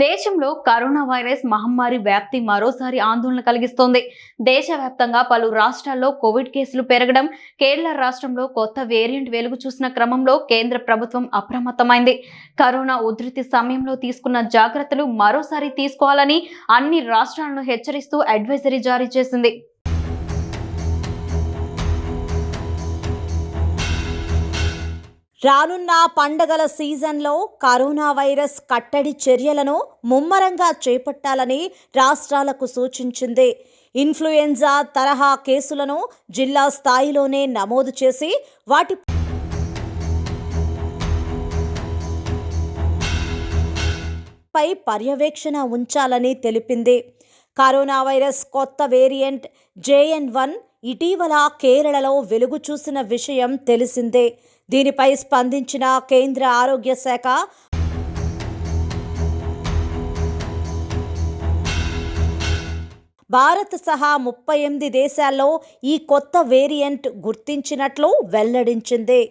దేశంలో corona virus మహమ్మారి వ్యాప్తి మరోసారి ఆందోళన కలిగిస్తోంది. దేశవ్యాప్తంగా పలు రాష్ట్రాల్లో కోవిడ్ కేసులు పెరగడం కేరళ రాష్ట్రంలో కొత్త వేరియంట్ వెలుగు చూసిన క్రమంలో కేంద్ర ప్రభుత్వం అప్రమత్తమైంది. కరోనా ఉధృతి సమయంలో తీసుకున్న జాగ్రత్తలు మరోసారి తీసుకోవాలని అన్ని రాష్ట్రాలను హెచ్చరిస్తూ అడ్వైజరీ జారీ చేసింది. రానున్న పండగల సీజన్లో కరోనా వైరస్ కట్టడి చర్యలను ముమ్మరంగా చేపట్టాలని రాష్ట్రాలకు సూచించింది. ఇన్ఫ్లుయెంజా తరహా కేసులను జిల్లా స్థాయిలోనే నమోదు చేసి వాటి పై పర్యవేక్షణ ఉంచాలని తెలిపింది. కరోనా వైరస్ కొత్త వేరియంట్ జేఎన్ వన్ ఇటీవల కేరళలో వెలుగు చూసిన విషయం తెలిసిందే. దీనిపై స్పందించిన కేంద్ర ఆరోగ్య శాఖ భారత్ సహా ముప్పై ఎనిమిది దేశాల్లో ఈ కొత్త వేరియంట్ గుర్తించినట్లు వెల్లడించింది.